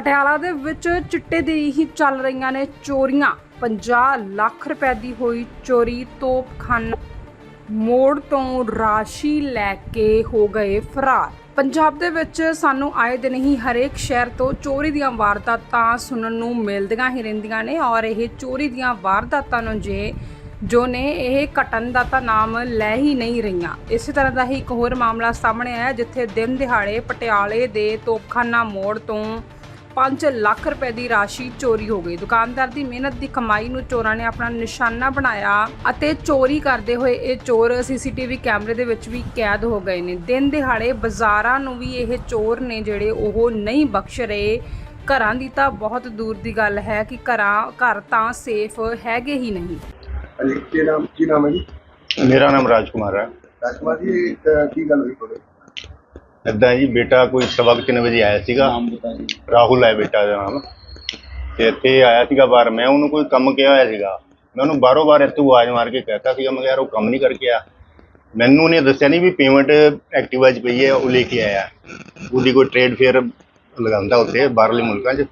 ਪਟਿਆਲਾ ਦੇ ਵਿੱਚ ਚਿੱਟੇ ਦੀ ਹੀ ਚੱਲ ਰਹੀਆਂ ਨੇ ਚੋਰੀਆਂ। 50 ਲੱਖ ਰੁਪਏ ਦੀ ਹੋਈ ਚੋਰੀ ਤੋਪਖਾਨਾ ਮੋੜ ਤੋਂ ਰਾਸ਼ੀ ਲੈ ਕੇ ਹੋ ਗਏ ਫਰਾਰ। ਪੰਜਾਬ ਦੇ ਵਿੱਚ ਸਾਨੂੰ ਆਏ ਦਿਨ ਹੀ ਹਰੇਕ ਸ਼ਹਿਰ ਤੋਂ ਚੋਰੀ ਦੀਆਂ ਵਾਰਦਾਤਾਂ ਸੁਣਨ ਨੂੰ ਮਿਲਦੀਆਂ ਹੀ ਰਹਿੰਦੀਆਂ ਨੇ ਔਰ ਇਹ ਚੋਰੀ ਦੀਆਂ ਵਾਰਦਾਤਾਂ ਨੂੰ ਜੇ ਜੋ ਨੇ ਇਹ ਘਟਨ ਦਾ ਤਾਂ ਨਾਮ ਲੈ ਹੀ ਨਹੀਂ ਰਹੀਆਂ। ਇਸੇ ਤਰ੍ਹਾਂ ਦਾ ਹੀ ਇੱਕ ਹੋਰ ਮਾਮਲਾ ਸਾਹਮਣੇ ਆਇਆ ਜਿੱਥੇ ਦਿਨ ਦਿਹਾੜੇ ਪਟਿਆਲੇ ਦੇ ਤੋਪਖਾਨਾ ਮੋੜ ਤੋਂ 5 ਲੱਖ ਰੁਪਏ ਦੀ ਰਾਸ਼ੀ ਚੋਰੀ ਹੋ ਗਈ। ਦੁਕਾਨਦਾਰ ਦੀ ਮਿਹਨਤ ਦੀ ਕਮਾਈ ਨੂੰ ਚੋਰਾਂ ਨੇ ਆਪਣਾ ਨਿਸ਼ਾਨਾ ਬਣਾਇਆ ਅਤੇ ਚੋਰੀ ਕਰਦੇ ਹੋਏ ਇਹ ਚੋਰ ਸੀਸੀਟੀਵੀ ਕੈਮਰੇ ਦੇ ਵਿੱਚ ਵੀ ਕੈਦ ਹੋ ਗਏ ਨੇ। ਦਿਨ ਦਿਹਾੜੇ ਬਾਜ਼ਾਰਾਂ ਨੂੰ ਵੀ ਇਹ ਚੋਰ ਨੇ ਜਿਹੜੇ ਉਹ ਨਹੀਂ ਬਖਸ਼ ਰਹੇ। ਘਰਾਂ ਦੀ ਤਾਂ ਬਹੁਤ ਦੂਰ ਦੀ ਗੱਲ ਹੈ ਕਿ ਘਰਾਂ ਘਰ ਤਾਂ ਸੇਫ ਹੈਗੇ ਹੀ ਨਹੀਂ। ਹਾਂਜੀ ਕੀ ਨਾਮ ਕੀ ਨਾਮ ਹੈ ਜੀ? ਮੇਰਾ ਨਾਮ ਰਾਜਕੁਮਾਰ ਹੈ। ਰਾਜਕੁਮਾਰ ਜੀ ਅਹ, ਕੀ ਗੱਲ ਹੋਈ ਤੁਹਾਡੇ? ਏਦਾਂ ਜੀ ਬੇਟਾ ਕੋਈ ਸਵਾ ਕੁ ਤਿੰਨ ਵਜੇ ਆਇਆ ਸੀਗਾ। ਰਾਹੁਲ ਹੈ ਬੇਟਾ ਦਾ ਨਾਮ। ਤੇ ਇੱਥੇ ਆਇਆ ਸੀਗਾ ਬਾਹਰ। ਮੈਂ ਉਹਨੂੰ ਕੋਈ ਕੰਮ ਕਿਹਾ ਹੋਇਆ ਸੀਗਾ। ਮੈਂ ਉਹਨੂੰ ਬਾਰੋ ਬਾਰ ਇੱਥੋਂ ਆਵਾਜ਼ ਮਾਰ ਕੇ ਕਹਿਤਾ ਸੀਗਾ ਮੈਂ ਕਿਹਾ ਯਾਰ ਉਹ ਕੰਮ ਨਹੀਂ ਕਰਕੇ ਆ। ਮੈਨੂੰ ਉਹਨੇ ਦੱਸਿਆ ਨਹੀਂ ਵੀ ਪੇਮੈਂਟ ਐਕਟਿਵਾ 'ਚ ਪਈ ਹੈ ਉਹ ਲੈ ਕੇ ਆਇਆ। ਉਹਦੀ ਕੋਈ ਟ੍ਰੇਡ ਫੇਅਰ ਲਗਾਉਂਦਾ ਉੱਥੇ ਬਾਹਰਲੇ ਮੁਲਕਾਂ 'ਚ।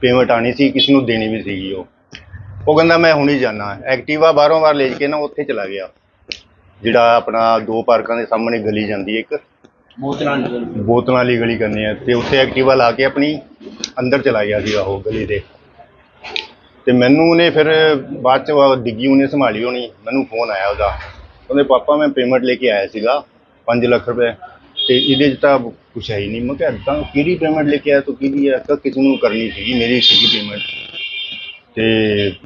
ਪੇਮੈਂਟ ਆਣੀ ਸੀ ਕਿਸੇ ਨੂੰ ਦੇਣੀ ਵੀ ਸੀਗੀ ਉਹ। ਉਹ ਕਹਿੰਦਾ ਮੈਂ ਹੁਣੀ ਜਾਣਾ ਐਕਟਿਵਾ ਬਾਹਰੋਂ ਬਾਹਰ ਲੈ ਕੇ ਨਾ ਉੱਥੇ ਚਲਾ ਗਿਆ। ਜਿਹੜਾ ਆਪਣਾ ਦੋ ਪਾਰਕਾਂ ਦੇ ਸਾਹਮਣੇ ਗਲੀ ਜਾਂਦੀ ਹੈ ਇੱਕ। ਬੋਤਲਾਂ ਨਿਕਲ ਬੋਤਲਾਂ ਵਾਲੀ ਗਲੀ ਕਰਨੀ ਹੈ ਤੇ ਉੱਥੇ ਐਕਟਿਵਾ ਲਾ ਕੇ ਆਪਣੀ ਅੰਦਰ ਚਲਾ ਗਿਆ ਸੀਗਾ ਉਹ ਗਲੀ ਦੇ। ਤੇ ਮੈਨੂੰ ਉਹਨੇ ਫਿਰ ਬਾਅਦ ਚ ਡਿੱਗੀ, ਉਹਨੇ ਸੰਭਾਲੀ ਹੋਣੀ। ਮੈਨੂੰ ਫੋਨ ਆਇਆ ਉਹਦਾ। ਕਹਿੰਦੇ ਪਾਪਾ ਮੈਂ ਪੇਮੈਂਟ ਲੈ ਕੇ ਆਇਆ ਸੀਗਾ 5 ਲੱਖ ਰੁਪਏ। ਤੇ ਇਹਦੇ 'ਚ ਤਾਂ ਕੁਛ ਹੈ ਹੀ ਨਹੀਂ। ਮੈਂ ਕਿਹਾ ਤਾਂ ਕਿਹੜੀ ਪੇਮੈਂਟ ਲੈ ਕੇ ਆਇਆ, ਤੂੰ ਕਿਹਦੀ ਹੈ ਤਾਂ ਕਿਸੇ ਨੂੰ ਕਰਨੀ ਸੀਗੀ, ਮੇਰੀ ਸੀਗੀ ਪੇਮੈਂਟ ਤੇ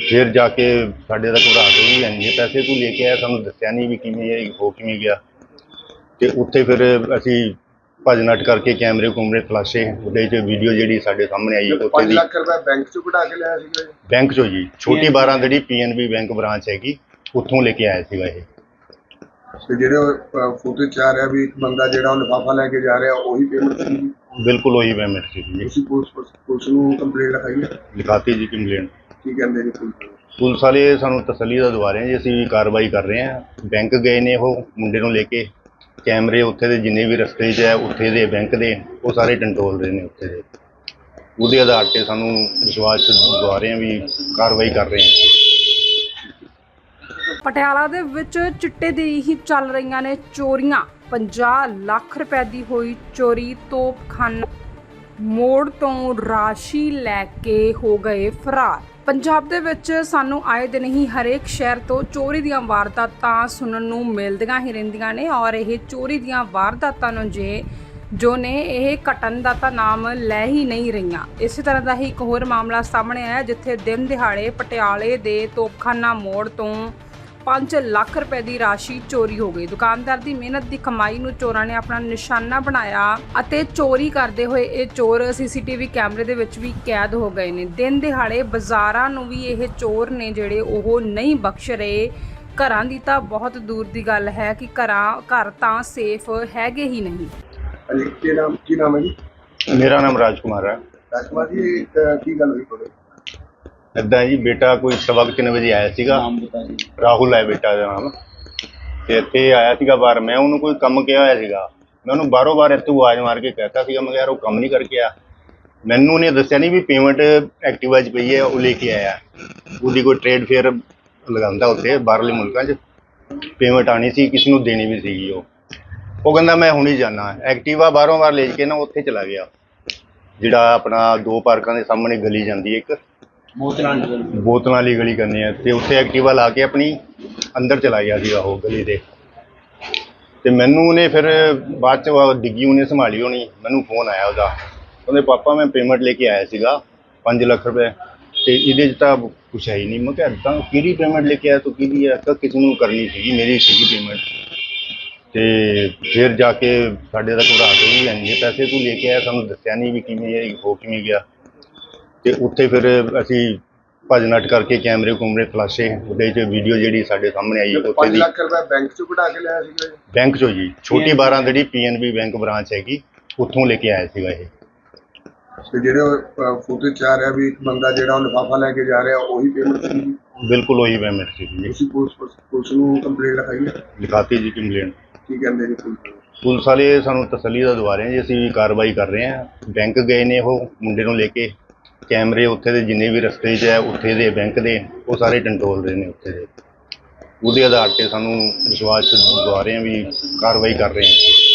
ਫਿਰ ਜਾ ਕੇ ਸਾਡੇ ਦਾ ਘਬਰਾਹਟ ਹੋਈ ਇੰਨੇ ਪੈਸੇ ਤੂੰ ਲੈ ਕੇ ਆਇਆ, ਸਾਨੂੰ ਦੱਸਿਆ ਨਹੀਂ ਵੀ ਕਿਵੇਂ ਇਹ ਹੋ ਕਿਵੇਂ ਗਿਆ। ਤੇ ਉੱਥੇ ਫਿਰ ਅਸੀਂ ਭੱਜ ਨੱਟ ਕਰਕੇ ਕੈਮਰੇ ਕੁਮਰੇ ਤਲਾਸ਼ੇ ਉਹਦੇ 'ਚ ਵੀਡੀਓ ਜਿਹੜੀ ਸਾਡੇ ਸਾਹਮਣੇ ਆਈ ਉੱਥੇ 5 ਦੀ ਲੱਖ ਰੁਪਏ ਬੈਂਕ ਚੋਂ ਕਢਾ ਕੇ ਲਿਆ ਸੀਗਾ ਜੀ ਬੈਂਕ ਚੋਂ ਜੀ ਛੋਟੀ 12 ਜਿਹੜੀ ਪੀਐਨਬੀ ਬੈਂਕ ਬ੍ਰਾਂਚ ਹੈਗੀ ਉੱਥੋਂ ਲੈ ਕੇ ਆਇਆ ਸੀਗਾ ਇਹ। ਤੇ ਜਿਹੜੇ ਫੋਟੋ ਚ ਆ ਰਿਹਾ ਵੀ ਇੱਕ ਬੰਦਾ ਜਿਹੜਾ ਉਹ ਲਿਫਾਫਾ ਲੈ ਕੇ ਜਾ ਰਿਹਾ ਉਹੀ ਪੇਮੈਂਟ ਸੀ? ਬਿਲਕੁਲ ਉਹੀ ਪੇਮੈਂਟ ਸੀ ਜੀ। ਤੁਸੀਂ ਪੁਲਿਸ ਪੁਲਿਸ ਨੂੰ ਕੰਪਲੇਂਟ ਲਿਖਾਈ ਹੈ? ਲਿਖਾਤੀ ਜੀ ਕੰਪਲੇਂਟ ਕੀ ਕਹਿੰਦੇ ਜੀ ਪੁਲਿਸ ਪੁਲਿਸ ਵਾਲੇ ਸਾਨੂੰ ਤਸੱਲੀ ਦਾ ਦਵਾ ਰਹੇ ਆ ਜੀ ਅਸੀਂ ਵੀ ਕਾਰਵਾਈ ਕਰ ਰਹੇ ਹਾਂ। ਬੈਂਕ ਗਏ ਨੇ ਉਹ ਮੁੰਡੇ ਨੂੰ ਲੈ ਕੇ। ਕੈਮਰੇ ਉੱਥੇ ਦੇ ਜਿੰਨੇ ਵੀ ਰਸਤੇ 'ਚ ਹੈ, ਉੱਥੇ ਦੇ ਬੈਂਕ ਦੇ, ਉਹ ਸਾਰੇ ਕੰਟਰੋਲ ਦੇ ਨੇ ਉੱਥੇ ਦੇ। ਉਹਦੇ ਆਧਾਰ ਤੇ ਸਾਨੂੰ ਵਿਸ਼ਵਾਸ ਦਵਾ ਰਹੇ ਆ ਵੀ ਕਾਰਵਾਈ ਕਰ ਰਹੇ ਹਾਂ। ਪਟਿਆਲਾ ਦੇ ਵਿੱਚ ਚਿੱਟੇ ਦੀ ਹੀ ਚੱਲ ਰਹੀਆਂ ਨੇ ਚੋਰੀਆਂ। 50 ਲੱਖ ਰੁਪਏ ਦੀ ਹੋਈ ਚੋਰੀ ਤੋਪਖਾਨਾ। ਮੋੜ ਤੋਂ ਰਾਸ਼ੀ ਲੈ ਕੇ ਹੋ ਗਏ ਫਰਾਰ। ਪੰਜਾਬ ਦੇ ਵਿੱਚ ਸਾਨੂੰ ਆਏ ਦਿਨ ਹੀ ਹਰੇਕ ਸ਼ਹਿਰ ਤੋਂ ਚੋਰੀ ਦੀਆਂ ਵਾਰਦਾਤਾਂ ਸੁਣਨ ਨੂੰ ਮਿਲਦੀਆਂ ਹੀ ਰਹਿੰਦੀਆਂ ਨੇ ਔਰ ਇਹ ਚੋਰੀ ਦੀਆਂ ਵਾਰਦਾਤਾਂ ਨੂੰ ਜੇ ਜੋ ਨੇ ਇਹ ਘਟਨ ਦਾ ਤਾਂ ਨਾਮ ਲੈ ਹੀ ਨਹੀਂ ਰਹੀਆਂ। ਇਸੇ ਤਰ੍ਹਾਂ ਦਾ ਹੀ ਇੱਕ ਹੋਰ ਮਾਮਲਾ ਸਾਹਮਣੇ ਆਇਆ, ਜਿੱਥੇ ਦਿਨ ਦਿਹਾੜੇ ਪਟਿਆਲੇ ਦੇ ਤੋਪਖਾਨਾ ਮੋੜ ਤੋਂ 5 ਲੱਖ ਰੁਪਏ ਦੀ ਰਾਸ਼ੀ ਚੋਰੀ ਹੋ ਗਈ। ਦੁਕਾਨਦਾਰ ਦੀ ਮਿਹਨਤ ਦੀ ਕਮਾਈ ਨੂੰ ਚੋਰਾਂ ਨੇ ਆਪਣਾ ਨਿਸ਼ਾਨਾ ਬਣਾਇਆ ਅਤੇ ਚੋਰੀ ਕਰਦੇ ਹੋਏ ਇਹ ਚੋਰ ਸੀਸੀਟੀਵੀ ਕੈਮਰੇ ਦੇ ਵਿੱਚ ਵੀ ਕੈਦ ਹੋ ਗਏ ਨੇ। ਦਿਨ ਦਿਹਾੜੇ ਬਾਜ਼ਾਰਾਂ ਨੂੰ ਵੀ ਇਹ ਚੋਰ ਨੇ ਜਿਹੜੇ ਉਹ ਨਹੀਂ ਬਖਸ਼ ਰਹੇ। ਘਰਾਂ ਦੀ ਤਾਂ ਬਹੁਤ ਦੂਰ ਦੀ ਗੱਲ ਹੈ ਕਿ ਘਰਾਂ ਘਰ ਤਾਂ ਸੇਫ ਹੈਗੇ ਹੀ ਨਹੀਂ। ਹਾਂਜੀ ਕੀ ਨਾਮ ਕੀ ਨਾਮ ਹੈ ਜੀ? ਮੇਰਾ ਨਾਮ ਰਾਜਕੁਮਾਰ ਹੈ। ਰਾਜਕੁਮਾਰ ਜੀ ਅਹ, ਕੀ ਗੱਲ ਹੋਈ ਤੁਹਾਡੇ? ਏਦਾਂ ਜੀ ਬੇਟਾ ਕੋਈ ਸਵਾ ਕੁ ਤਿੰਨ ਵਜੇ ਆਇਆ ਸੀਗਾ? ਨਾਮ ਬਤਾ ਜੀ। ਰਾਹੁਲ ਹੈ ਬੇਟਾ ਦਾ ਨਾਮ। ਤੇ ਇੱਥੇ ਆਇਆ ਸੀਗਾ ਬਾਹਰ। ਮੈਂ ਉਹਨੂੰ ਕੋਈ ਕੰਮ ਕਿਹਾ ਹੋਇਆ ਸੀਗਾ। ਮੈਂ ਉਹਨੂੰ ਬਾਰੋ ਬਾਰ ਇੱਥੋਂ ਆਵਾਜ਼ ਮਾਰ ਕੇ ਕਹਿਤਾ ਸੀਗਾ ਮੈਂ ਕਿਹਾ ਯਾਰ ਉਹ ਕੰਮ ਨਹੀਂ ਕਰਕੇ ਆ ਮੈਨੂੰ ਉਹਨੇ ਦੱਸਿਆ ਨਹੀਂ ਵੀ ਪੇਮੈਂਟ ਐਕਟਿਵਾ 'ਚ ਪਈ ਹੈ ਉਹ ਲੈ ਕੇ ਆਇਆ। ਉਹਦੀ ਕੋਈ ਟ੍ਰੇਡ ਫੇਅਰ ਲਗਾਉਂਦਾ ਉੱਥੇ ਬਾਹਰਲੇ ਮੁਲਕਾਂ 'ਚ। ਪੇਮੈਂਟ ਆਣੀ ਸੀ ਕਿਸੇ ਨੂੰ ਦੇਣੀ ਵੀ ਸੀਗੀ ਉਹ। ਉਹ ਕਹਿੰਦਾ ਮੈਂ ਹੁਣੀ ਜਾਣਾ ਐਕਟਿਵਾ ਬਾਹਰੋਂ ਬਾਹਰ ਲੈ ਕੇ ਨਾ ਉੱਥੇ ਚਲਾ ਗਿਆ। ਜਿਹੜਾ ਆਪਣਾ ਦੋ ਪਾਰਕਾਂ ਦੇ ਸਾਹਮਣੇ ਗਲੀ ਜਾਂਦੀ ਹੈ ਇੱਕ। ਬੋਤਲਾਂ ਬੋਤਲਾਂ ਵਾਲੀ ਗਲੀ ਕਰਨੀ ਹੈ ਤੇ ਉੱਥੇ ਐਕਟਿਵਾ ਲਾ ਕੇ ਆਪਣੀ ਅੰਦਰ ਚਲਾ ਗਿਆ ਸੀਗਾ ਉਹ ਗਲੀ ਦੇ। ਤੇ ਮੈਨੂੰ ਉਹਨੇ ਫਿਰ ਬਾਅਦ ਚ ਉਹ ਡਿੱਗੀ, ਉਹਨੇ ਸੰਭਾਲੀ ਹੋਣੀ, ਮੈਨੂੰ ਫੋਨ ਆਇਆ ਉਹਦਾ। ਕਹਿੰਦੇ ਪਾਪਾ ਮੈਂ ਪੇਮੈਂਟ ਲੈ ਕੇ ਆਇਆ ਸੀਗਾ 5 ਲੱਖ ਰੁਪਏ। ਤੇ ਇਹਦੇ 'ਚ ਤਾਂ ਕੁਛ ਹੈ ਹੀ ਨਹੀਂ। ਮੈਂ ਕਿਹਾ ਤਾਂ ਕਿਹੜੀ ਪੇਮੈਂਟ ਲੈ ਕੇ ਆਇਆ, ਤੂੰ ਕਿਹਦੀ ਹੈ? ਤਾਂ ਕਿਸੇ ਨੂੰ ਕਰਨੀ ਸੀਗੀ, ਮੇਰੀ ਸੀਗੀ ਪੇਮੈਂਟ ਤੇ ਫਿਰ ਜਾ ਕੇ ਸਾਡੇ ਦਾ ਘਬਰਾਹਟ ਵੀ ਇੰਨੇ ਪੈਸੇ ਤੂੰ ਲੈ ਕੇ ਆਇਆ, ਸਾਨੂੰ ਦੱਸਿਆ ਨਹੀਂ ਵੀ ਕਿਵੇਂ ਇਹ ਹੋ ਕਿਵੇਂ ਗਿਆ। ਤੇ ਉੱਥੇ ਫਿਰ ਅਸੀਂ ਭੱਜ ਨੱਟ ਕਰਕੇ ਕੈਮਰੇ ਕੁਮਰੇ ਤਲਾਸ਼ੇ ਉਹਦੇ 'ਚ ਵੀਡੀਓ ਜਿਹੜੀ ਸਾਡੇ ਸਾਹਮਣੇ ਆਈ ਉੱਥੇ 5 ਦੀ ਲੱਖ ਰੁਪਏ ਬੈਂਕ ਚੋਂ ਕਢਾ ਕੇ ਲਿਆ ਸੀਗਾ ਜੀ। ਬੈਂਕ ਚੋਂ ਜੀ ਛੋਟੀ 12 ਜਿਹੜੀ ਪੀਐਨਬੀ ਬੈਂਕ ਬ੍ਰਾਂਚ ਹੈਗੀ ਉੱਥੋਂ ਲੈ ਕੇ ਆਇਆ ਸੀਗਾ ਇਹ। ਤੇ ਜਿਹੜੇ ਫੋਟੋ ਚ ਆ ਰਿਹਾ ਵੀ ਇੱਕ ਬੰਦਾ ਜਿਹੜਾ ਉਹ ਲਿਫਾਫਾ ਲੈ ਕੇ ਜਾ ਰਿਹਾ ਉਹੀ ਪੇਮੈਂਟ ਸੀ। ਬਿਲਕੁਲ ਉਹੀ ਪੇਮੈਂਟ ਸੀ ਜੀ। ਤੁਸੀਂ ਪੁਲਿਸ ਪੁਲਿਸ ਨੂੰ ਕੰਪਲੇਂਟ ਲਿਖਾਈ ਹੈ? ਲਿਖਾਤੀ ਜੀ ਕੰਪਲੇਂਟ ਕੀ ਕਹਿੰਦੇ ਜੀ ਪੁਲਿਸ ਪੁਲਿਸ ਵਾਲੇ ਸਾਨੂੰ ਤਸੱਲੀ ਦਾ ਦਵਾ ਰਹੇ ਆ ਜੀ ਅਸੀਂ ਵੀ ਕਾਰਵਾਈ ਕਰ ਰਹੇ ਹਾਂ ਬੈਂਕ ਗਏ ਨੇ ਉਹ ਮੁੰਡੇ ਨੂੰ ਲੈ ਕੇ। ਕੈਮਰੇ ਉੱਥੇ ਦੇ ਜਿੰਨੇ ਵੀ ਰਸਤੇ 'ਚ ਹੈ, ਉੱਥੇ ਦੇ ਬੈਂਕ ਦੇ, ਉਹ ਸਾਰੇ ਕੰਟਰੋਲ ਰਹੇ ਨੇ ਉੱਥੇ ਦੇ। ਉਹਦੇ ਆਧਾਰ ਤੇ ਸਾਨੂੰ ਵਿਸ਼ਵਾਸ ਦਵਾ ਰਹੇ ਆ ਵੀ ਕਾਰਵਾਈ ਕਰ ਰਹੇ ਹਾਂ।